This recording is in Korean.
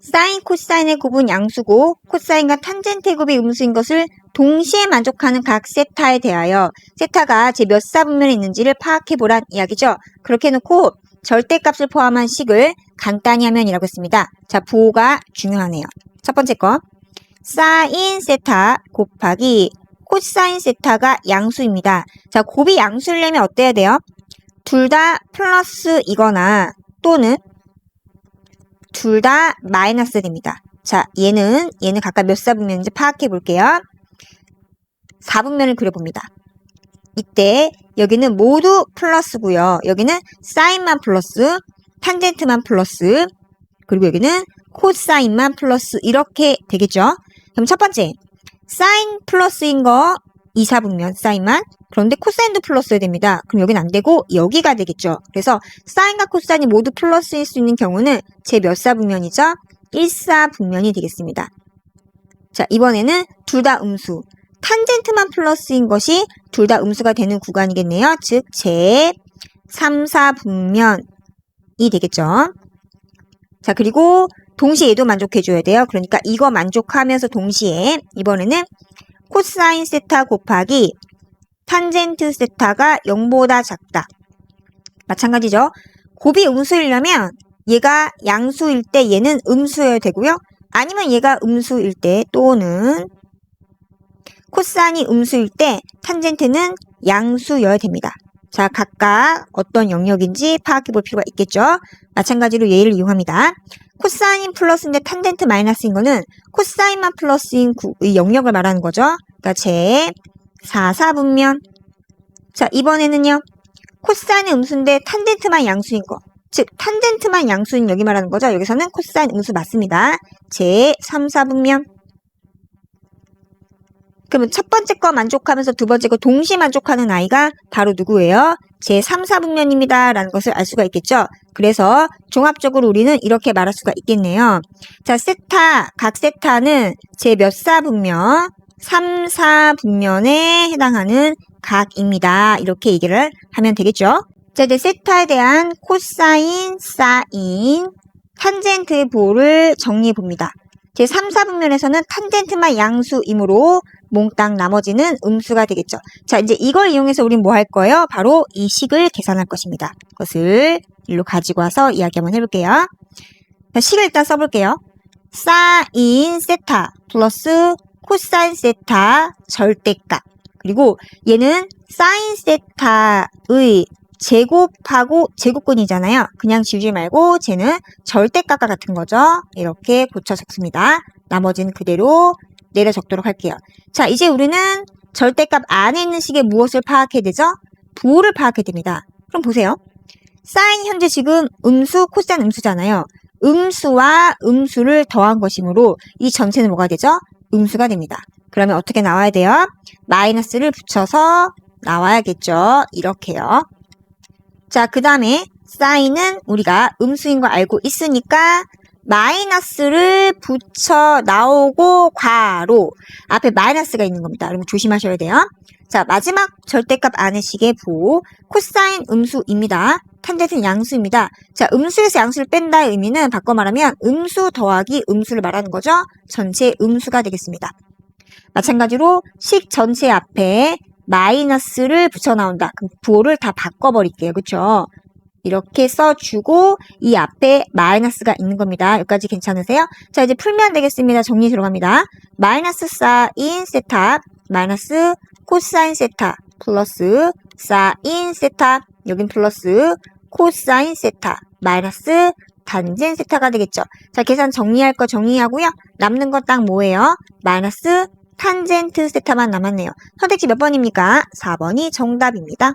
사인, 코사인의 곱은 양수고 코사인과 탄젠트의 곱이 음수인 것을 동시에 만족하는 각 세타에 대하여 세타가 제 몇 사분면에 있는지를 파악해보란 이야기죠. 그렇게 해놓고 절대값을 포함한 식을 간단히 하면이라고 했습니다. 자, 부호가 중요하네요. 첫 번째 거. 사인 세타 곱하기 코사인 세타가 양수입니다. 자, 곱이 양수려면 어때야 돼요? 둘 다 플러스이거나 또는 둘 다 마이너스 됩니다. 자, 얘는 얘는 각각 몇 사분면인지 파악해 볼게요. 4분면을 그려봅니다. 이때 여기는 모두 플러스고요. 여기는 사인만 플러스, 탄젠트만 플러스, 그리고 여기는 코사인만 플러스 이렇게 되겠죠. 그럼 첫 번째 사인 플러스인 거 2, 4분면 사인만 그런데 코사인도 플러스여야 됩니다. 그럼 여기는 안 되고 여기가 되겠죠. 그래서 사인과 코사인이 모두 플러스일 수 있는 경우는 제 몇 사분면이죠? 1사분면이 되겠습면 자, 이번에는 둘 다 음수. 탄젠트만 플러스인 것이 둘 다 음수가 되는 구간이겠네요. 즉, 제 3, 4분면이 되겠죠. 자, 그리고 동시에 얘도 만족해줘야 돼요. 그러니까 이거 만족하면서 동시에 이번에는 코사인 세타 곱하기 탄젠트 세타가 0보다 작다. 마찬가지죠. 곱이 음수이려면 얘가 양수일 때 얘는 음수여야 되고요. 아니면 얘가 음수일 때 또는 코사인이 음수일 때 탄젠트는 양수여야 됩니다. 자, 각각 어떤 영역인지 파악해 볼 필요가 있겠죠. 마찬가지로 얘를 이용합니다. 코사인 플러스인데 탄젠트 마이너스인 거는 코사인만 플러스인 구, 이 영역을 말하는 거죠. 그러니까 제 4사분면. 자, 이번에는요. 코사인이 음수인데 탄젠트만 양수인 거. 즉, 탄젠트만 양수인 여기 말하는 거죠. 여기서는 코사인 음수 맞습니다. 제 3, 4분면. 그러면 첫 번째 거 만족하면서 두 번째 거 동시에 만족하는 아이가 바로 누구예요? 제 3, 4분면입니다. 라는 것을 알 수가 있겠죠? 그래서 종합적으로 우리는 이렇게 말할 수가 있겠네요. 자, 세타, 각 세타는 제 몇 사분면? 3, 4분면에 해당하는 각입니다. 이렇게 얘기를 하면 되겠죠? 자, 이제 세타에 대한 코사인, 사인, 탄젠트의 부호를 정리해 봅니다. 제 3, 4분면에서는 탄젠트만 양수이므로 몽땅 나머지는 음수가 되겠죠. 자, 이제 이걸 이용해서 우린 뭐 할 거예요? 바로 이 식을 계산할 것입니다. 그것을 일로 가지고 와서 이야기 한번 해볼게요. 자, 식을 일단 써볼게요. 사인 세타 플러스 코사인 세타 절대값. 그리고 얘는 사인 세타의 제곱하고 제곱근이잖아요. 그냥 지우지 말고 쟤는 절대값과 같은 거죠. 이렇게 고쳐 적습니다. 나머지는 그대로 내려 적도록 할게요. 자, 이제 우리는 절대값 안에 있는 식의 무엇을 파악해야 되죠? 부호를 파악해야 됩니다. 그럼 보세요. 사인 현재 지금 음수, 코사인 음수잖아요. 음수와 음수를 더한 것이므로 이 전체는 뭐가 되죠? 음수가 됩니다. 그러면 어떻게 나와야 돼요? 마이너스를 붙여서 나와야겠죠. 이렇게요. 자, 그 다음에 사인은 우리가 음수인 거 알고 있으니까 마이너스를 붙여 나오고 괄호 앞에 마이너스가 있는 겁니다. 여러분 조심하셔야 돼요. 자 마지막 절대값 안의 식의 부 코사인 음수입니다. 탄젠트는 양수입니다. 자 음수에서 양수를 뺀다의 의미는 바꿔 말하면 음수 더하기 음수를 말하는 거죠. 전체 음수가 되겠습니다. 마찬가지로 식 전체 앞에 마이너스를 붙여 나온다. 그럼 부호를 다 바꿔버릴게요. 그쵸? 이렇게 써주고 이 앞에 마이너스가 있는 겁니다. 여기까지 괜찮으세요? 자 이제 풀면 되겠습니다. 정리 들어갑니다. 마이너스 사인 세타 마이너스 코사인 세타 플러스 사인 세타 여긴 플러스 코사인 세타 마이너스 단젠 세타가 되겠죠. 자 계산 정리할 거 정리하고요. 남는 거딱 뭐예요? 마이너스 탄젠트 세타만 남았네요. 선택지 몇 번입니까? 4번이 정답입니다.